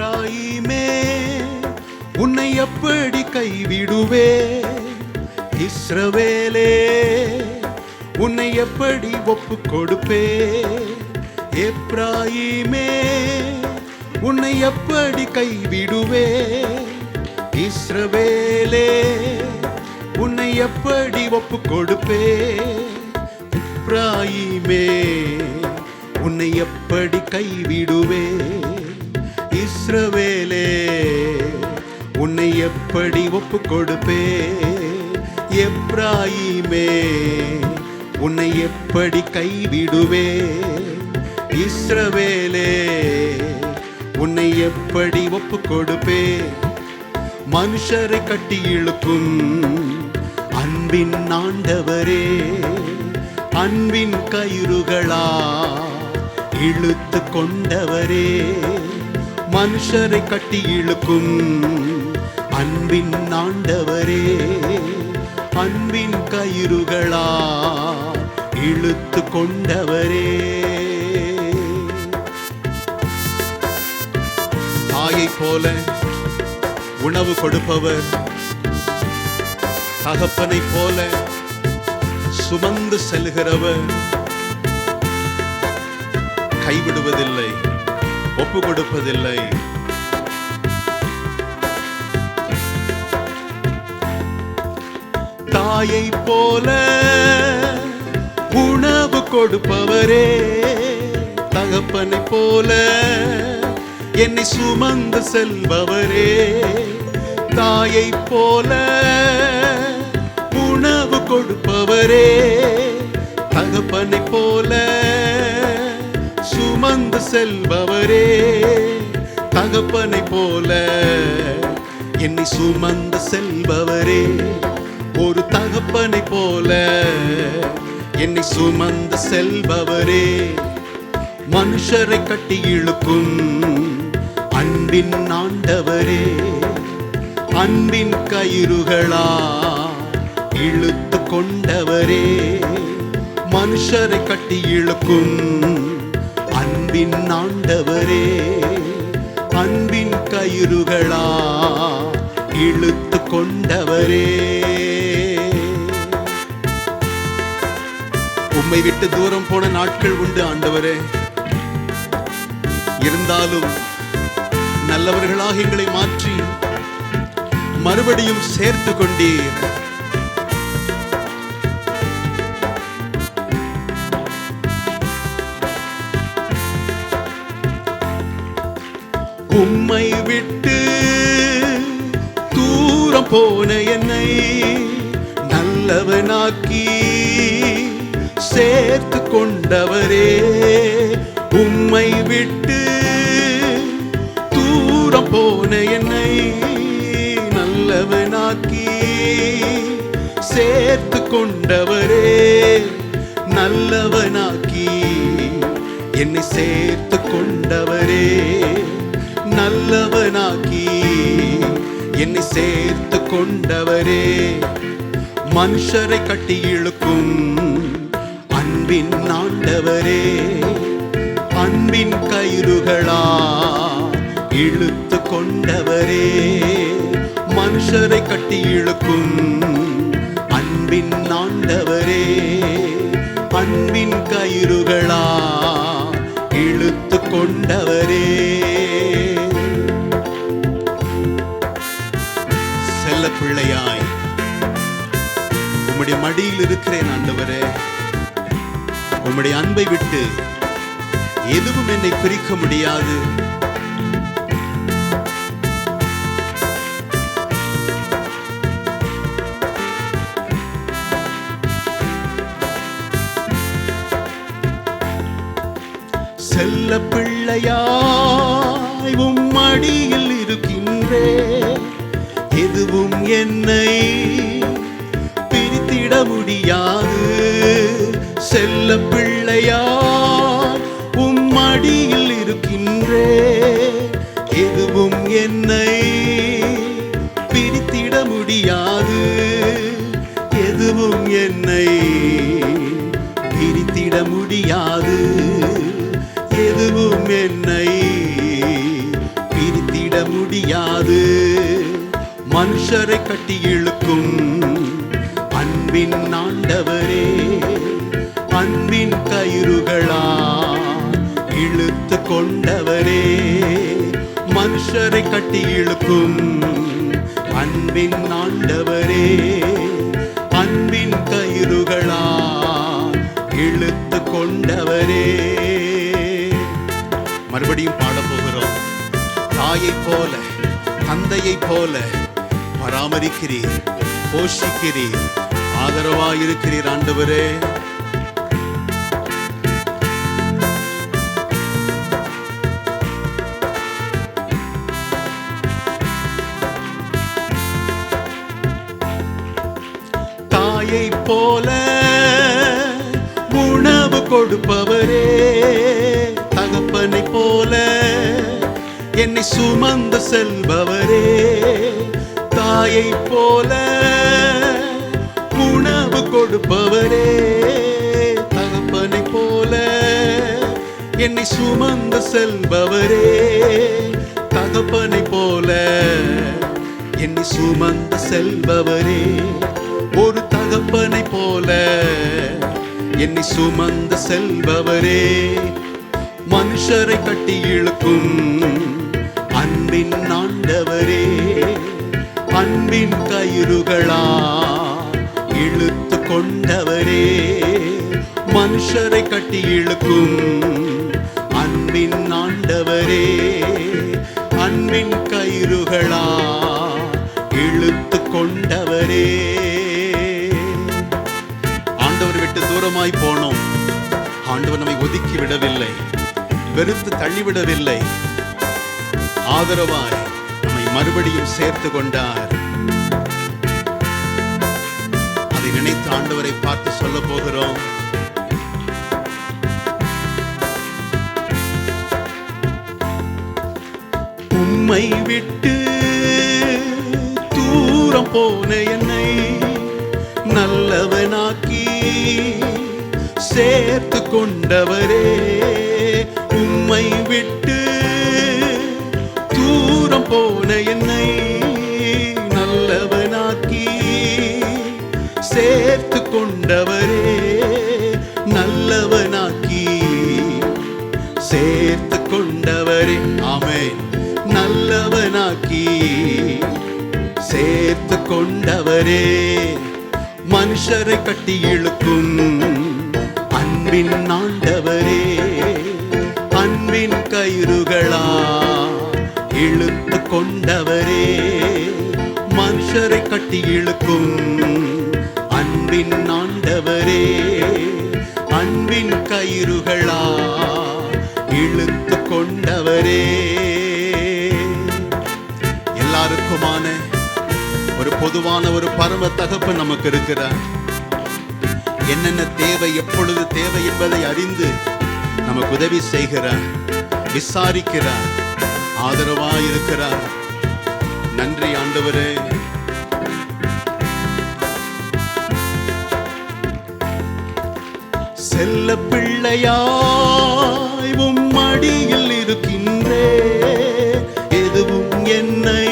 எப்ராயிமே உன்னை எப்படி கைவிடுவே. இஸ்ரவேலே உன்னை எப்படி ஒப்பு கொடுப்பே. எப்ராயிமே உன்னை எப்படி கைவிடுவே. இஸ்ரவேலே உன்னை எப்படி ஒப்பு கொடுப்பே. இப்ராயிமே உன்னை எப்படி கைவிடுவே. இஸ்ரவேலே உன்னை எப்படி ஒப்பு கொடுப்பே எப்ராயிமே உன்னை எப்படி கைவிடுவே இஸ்ரவேலே உன்னை எப்படி ஒப்பு கொடுப்பே மனுஷரை கட்டி இழுக்கும் அன்பின் ஆண்டவரே அன்பின் கயிறுகளா இழுத்து கொண்டவரே. மனுஷரை கட்டி இழுக்கும். அன்பின் ஆண்டவரே அன்பின் கயிறுகளா இழுத்து கொண்டவரே. தாயை போல உணவு கொடுப்பவர் தகப்பனை போல சுமந்து செல்கிறவர். கைவிடுவதில்லை. ஒப்பு கொடுப்பதில்லை தாயை போல உணவு கொடுப்பவரே தகப்பனை போல என்னை சுமந்து செல்பவரே தாயை போல உணவு கொடுப்பவரே தகப்பனை போல சுமந்து செல்பவரே தகப்பனை போல. என்னை சுமந்து செல்பவரே ஒரு தகப்பனை போல. என்னை சுமந்து செல்பவரே மனுஷரை கட்டி இழுக்கும் அன்பின் ஆண்டவரே. அன்பின் கயிறுகளா இழுத்து கொண்டவரே மனுஷரை கட்டி இழுக்கும் அன்பின் ஆண்டவரே அன்பின் கயிறுகளா இழுத்து கொண்டவரே உம்மை விட்டு தூரம் போன நாட்கள் உண்டு ஆண்டவரே. இருந்தாலும் நல்லவர்களாக எங்களை மாற்றி மறுபடியும் சேர்த்து கொண்டீர் உம்மை விட்டு தூரம் போன என்னை நல்லவனாக்கி சேர்த்து கொண்டவரே. உம்மை விட்டு தூரம் போன என்னை நல்லவனாக்கி சேர்த்து கொண்டவரே. நல்லவனாக்கி என்னை சேர்த்து கொண்டவரே. நல்லவனாக்கி என்னை சேர்த்து கொண்டவரே. மனுஷரை கட்டி இழுக்கும் அன்பின் ஆண்டவரே. அன்பின் கயிறுகளா இழுத்து கொண்டவரே. மனுஷரை கட்டி இழுக்கும் அன்பின் ஆண்டவரே. அன்பின் கயிறுகளா இழுத்து கொண்டவரே. பிள்ளையாய். உம்முடைய மடியில் இருக்கிறேன் ஆண்டவரே. உம்முடைய அன்பை விட்டு எதுவும் என்னை பிரிக்க முடியாது. செல்ல பிள்ளையாய் உம் மடியில் இருக்கின்றே எதுவும் என்னை பிரித்திட முடியாது. செல்ல பிள்ளையாய் உம்மடியில் இருக்கின்றே எதுவும் என்னை மனுஷரை கட்டி இழுக்கும். அன்பின் ஆண்டவரே அன்பின் கயிறுகளா இழுத்து கொண்டவரே. மனுஷரை கட்டி இழுக்கும். அன்பின் ஆண்டவரே அன்பின் கயிறுகளா இழுத்து கொண்டவரே. மறுபடியும் பாடப்போகிறோம் தாயைப் போல தந்தையைப் போல பராமரிக்கிறீர் போஷிக்கிறீர். ஆதரவாயிருக்கிறீர் ஆண்டவரே. தாயைப் போல உணவு கொடுப்பவரே தகப்பனை போல என்னை சுமந்து செல்பவரே. தாயைப் போல உணவு கொடுப்பவரே தகப்பனை போல என்னை சுமந்து செல்பவரே தகப்பனை போல என்னை சுமந்து செல்பவரே. ஒரு தகப்பனை போல என்னை சுமந்து செல்பவரே. மனுஷரை கட்டி இழுக்கும் அன்பின் ஆண்டவரே. அன்பின் கயிறுகளா? இழுத்து கொண்டவரே மனுஷரை கட்டி இழுக்கும் அன்பின் ஆண்டவரே அன்பின் கயிறுகளா? இழுத்து கொண்டவரே ஆண்டவர் விட்டு தூரமாய் போனோம். ஆண்டவர் நம்மை ஒதுக்கி விடவில்லை வெறுத்து தள்ளிவிடவில்லை ஆதரவாய் நம்மை மறுபடியும் சேர்த்து கொண்டார். அதை நினைத்து ஆண்டவரை பார்த்து சொல்ல போகிறோம். உம்மை விட்டு தூரம் போன என்னை நல்லவனாக்கி சேர்த்து கொண்டவரே. உம்மை விட்டு தூரம் போன என்னை நல்லவனாக்கி சேர்த்து கொண்டவரே நல்லவனாக்கி சேர்த்து கொண்டவரே ஆமென். நல்லவனாக்கி சேர்த்து கொண்டவரே மனுஷரை கட்டி இழுக்கும் அன்பின் ஆண்டவரே. அன்பின் கயிறுகளா இழுத்து கொண்டவரே மனுஷரை கட்டி இழுக்கும் அன்பின் ஆண்டவரே அன்பின் கயிறுகளா இழுத்து கொண்டவரே. எல்லாருக்குமான ஒரு பொதுவான ஒரு பரம தகப்பு நமக்கு இருக்கிறார். என்னென்ன தேவை எப்பொழுது தேவை என்பதை அறிந்து நமக்கு உதவி செய்கிறார் விசாரிக்கிறார் ஆதரவாய் இருக்கிறார் நன்றி ஆண்டவரே. செல்ல பிள்ளையாய் உம் மடியில் இருக்கின்றே. எதுவும் என்னை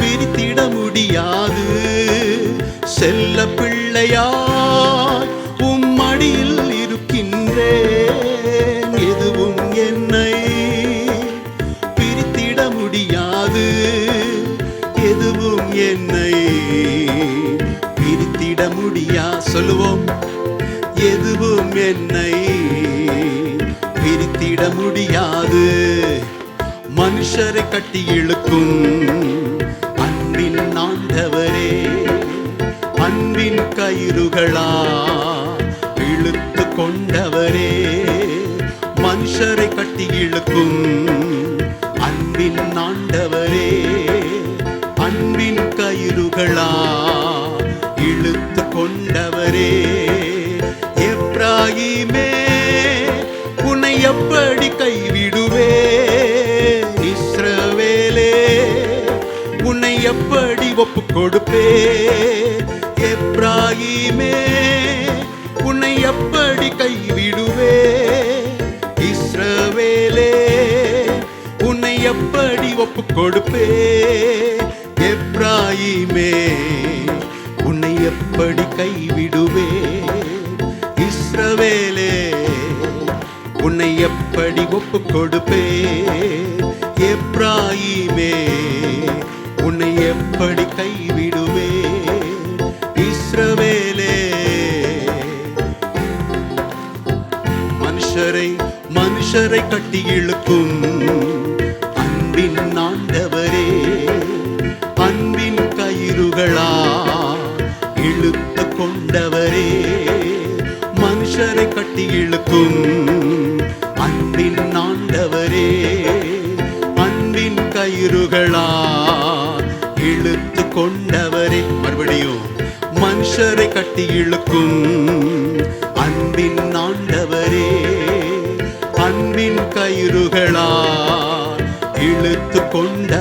பிரித்திட முடியாது. செல்ல பிள்ளையாய் உம் மடியில் இருக்கின்றேன் எதுவும் என்னை பிரித்திட முடியாது. எதுவும் என்னை பிரித்திட முடியா? சொல்லுவோம். என்னை பிரித்திட முடியாது. மனுஷரை கட்டி இழுக்கும் அன்பின் ஆண்டவரே அன்பின் கயிறுகளா இழுத்து கொண்டவரே. மனுஷரை கட்டி இழுக்கும் அன்பின் ஆண்டவரே அன்பின் கயிறுகளா இழுத்து கொண்டவரே. தாயுமே உன்னை எப்படி கைவிடுவே இஸ்ரவேலே உன்னை எப்படி ஒப்பு கொடுப்பே எப்ராயிமே உன்னை எப்படி கைவிடுவே இஸ்ரவேலே உன்னை எப்படி ஒப்பு கொடுப்பே எப்ராயிமே உன்னை எப்படி கைவிடுவே உன்னை எப்படி ஒப்பு கொடுப்பே எப்ராயிமே உன்னை எப்படி கைவிடுவே இஸ்ரவேலே மனுஷரை மனுஷரை கட்டி இழுக்கும் அன்பின் ஆண்டவரே அன்பின் கயிறுகளா இழுத்து கொண்டவரே மனுஷரை கட்டி இழுக்கும் கயிறுகளா இழுத்து கொண்டவரே மறுபடியும் மனுஷரை கட்டி இழுக்கும் அன்பின் ஆண்டவரே அன்பின் கயிறுகளா? இழுத்து கொண்ட